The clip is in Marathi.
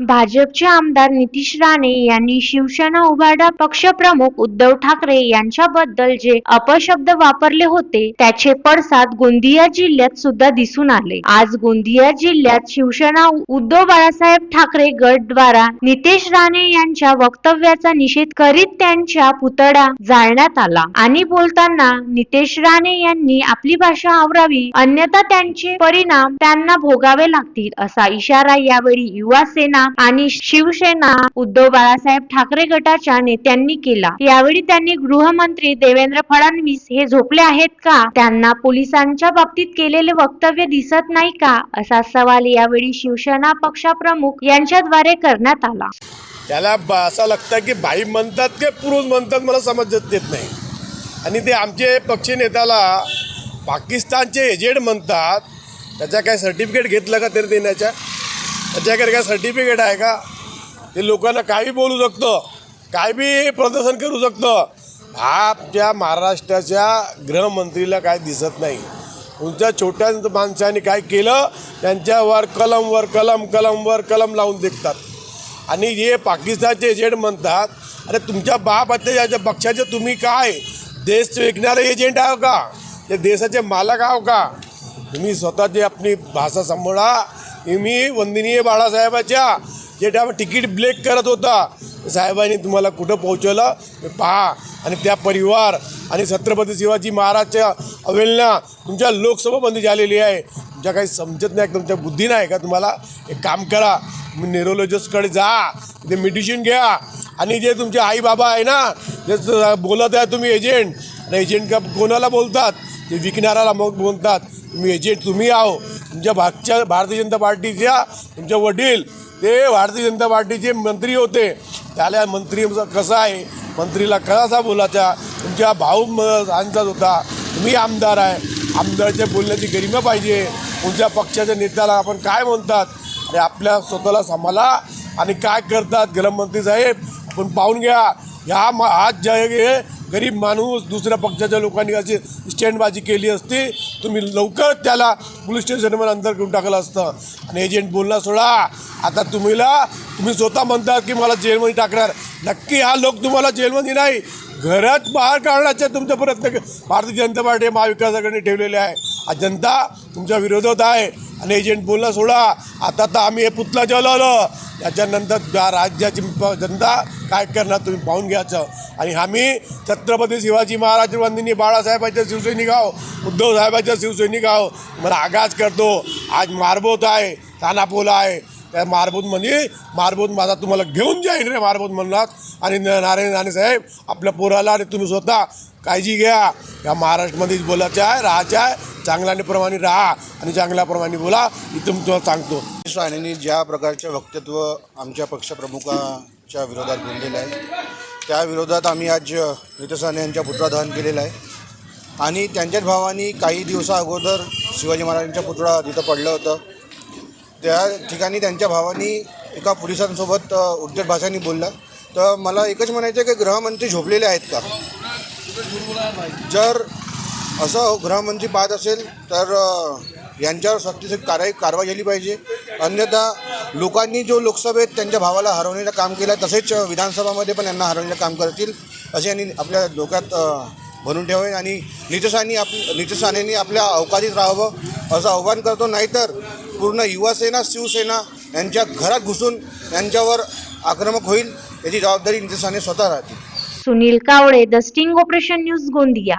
भाजपचे आमदार नितीश राणे यांनी शिवसेना उभाटा पक्षप्रमुख उद्धव ठाकरे यांच्याबद्दल जे अपशब्द वापरले होते त्याचे पडसाद गोंदिया जिल्ह्यात सुद्धा दिसून आले. आज गोंदिया जिल्ह्यात शिवसेना उद्धव बाळासाहेब ठाकरे गट द्वारा नितेश राणे यांच्या वक्तव्याचा निषेध करीत त्यांच्या पुतळा जाळण्यात आला. आणि बोलताना नितेश राणे यांनी आपली भाषा आवरावी अन्यथा त्यांचे परिणाम त्यांना भोगावे लागतील असा इशारा यावेळी युवा सेना आणि शिवसेना उद्धव बाळासाहेब ठाकरे गटाच्या नेत्यांनी केला. यावेळी त्यांनी गृहमंत्री देवेंद्र फडणवीस हे झोपले आहेत का? त्यांना पोलिसांच्या बाबतीत केलेले वक्तव्य दिसत नाही का? असा सवाल यावेळी शिवसेना पक्षप्रमुख यांच्याद्वारे करण्यात आला. त्याला असं लागतं की भाई म्हणतात की पुरुष म्हणतात मला समजत येत नाही. आणि ते आमचे पक्ष नेत्याला पाकिस्तानचे एजेंट म्हणतात. त्याचा काय सर्टिफिकेट घेतलं का तरी देण्याच्या? त्याच्याकडे काय सर्टिफिकेट आहे का? ते लोकांना काही बोलू शकतं. काय बी प्रदर्शन करू शकतं. हा त्या महाराष्ट्राच्या गृहमंत्रीला काय दिसत नाही. तुमच्या छोट्या माणसाने काय केलं? त्यांच्यावर कलमवर कलम कलमवर कलम लावून देखतात आणि हे पाकिस्तानचे एजंट म्हणतात अरे तुमच्या बाप याच्या पक्षाचे तुम्ही काय? देश विकणारे एजंट आहो का? ते देशाचे मालक आहो का? तुम्ही स्वतःची आपली भाषा सांभाळा. तुम्ही वंदनीय बाळासाहेबाच्या जे टाइम तिकीट ब्लेक करत होता. साहेबांनी तुम्हाला कुठं पोहोचवलं? पहा. आणि त्या परिवार आणि छत्रपती शिवाजी महाराजच्या अवेलना तुमच्या लोकसभामध्ये झालेली आहे. तुमच्या काही समजत नाही तुमच्या बुद्धी नाही का तुम्हाला? एक काम करा. तुम्ही जा. ते मेडिसिन घ्या. आणि जे तुमचे आई बाबा आहे ना जे बोलत आहे तुम्ही एजंट आणि एजंट का कोणाला बोलतात? ते विकणाऱ्याला मग बोलतात. तुम्ही एजंट तुम्ही आहो. तुमच्या भागच्या भारतीय जनता पार्टीच्या तुमचे वडील ते भारतीय जनता पार्टीचे मंत्री होते. त्याला मंत्री कसं आहे? मंत्रीला कसा बोलायचा? तुमच्या भाऊ म- होता. तुम्ही आमदार आहे. आमदारच्या बोलण्याची गरिमा पाहिजे. तुमच्या पक्षाच्या नेत्याला आपण काय म्हणतात? आणि आपल्या स्वतःला सांभाळा. आणि काय करतात? गृहमंत्री साहेब आपण पाहून घ्या. ह्या मा आज जे गरीब माणूस दुसऱ्या पक्षाच्या लोकांनी अशी स्टँडबाजी केली असती तुम्ही लवकर त्याला पोलीस स्टेशनवर अंतर करून टाकलं असतं. आणि एजंट बोलला सोडा आता तुम्हीला तुम्ही स्वतः म्हणतात की मला जेलमध्ये टाकणार. नक्की हा लोक तुम्हाला जेलमध्ये नाही घरात बाहेर काढण्याचे तुमचा प्रयत्न भारतीय जनता पार्टी महाविकास आघाडीने ठेवलेले आहे. हा जनता तुमच्या विरोधात आहे. आणि एजंट बोलणं सोडा आता तर आम्ही हे पुतला जलवलं त्याच्यानंतर त्या राज्याची जनता काय करणार तुम्ही पाहून घ्यायचं. आणि आम्ही छत्रपती शिवाजी महाराज वंदिनी बाळासाहेबांच्या शिवसैनिक आहो उद्धवसाहेबांच्या शिवसैनिक आहो. मला आगाज करतो. आज मारबोत आहे तानापोला आहे. त्या मारबूतमध्ये मारबूत माझा तुम्हाला घेऊन जाईन रे मारबूत म्हणलात आणि नारायण राणे साहेब आपल्या पोराला आणि तुम्ही स्वतः काळजी घ्या. या महाराष्ट्रामध्येच बोलायचं आहे राहायचं आहे. चांगल्याप्रमाणे राहा आणि चांगल्याप्रमाणे बोला. इथं मी तुम्हाला सांगतो. राणेंनी ज्या प्रकारचे वक्तव्य आमच्या पक्षप्रमुखाच्या विरोधात बोललेलं आहे त्या विरोधात आम्ही आज नितेश राणे यांच्या पुतळा दहन केलेलं आहे. आणि त्यांच्याच भावानी काही दिवसा अगोदर शिवाजी महाराजांच्या पुतळा तिथं पडलं होतं. त्या ठिकाणी त्यांच्या भावानी एका पोलिसांसोबत उद्धट भाषांनी बोलला. तर मला एकच म्हणायचं आहे की गृहमंत्री झोपलेले आहेत का? जर असं गृहमंत्री पाहत असेल तर यांच्यावर सक्तीची कारवाई कारवाई झाली पाहिजे. अन्यथा लोकांनी जो लोकसभेत त्यांच्या भावाला हरवण्याचं काम केलं तसेच विधानसभामध्ये पण यांना हरवण्याचं काम करतील असे यांनी आपल्या डोक्यात भरून ठेवावे. आणि नितसानी आप नितेश आपल्या अवकाशीत राहावं असं आव्हान करतो. नाहीतर पूर्ण युवासेना शिवसेना यांच्या घरात घुसून यांच्यावर आक्रमक होईल याची जबाबदारी नितेश राणे स्वतः राहतील. Sunil Kawale the sting operation news Gondia.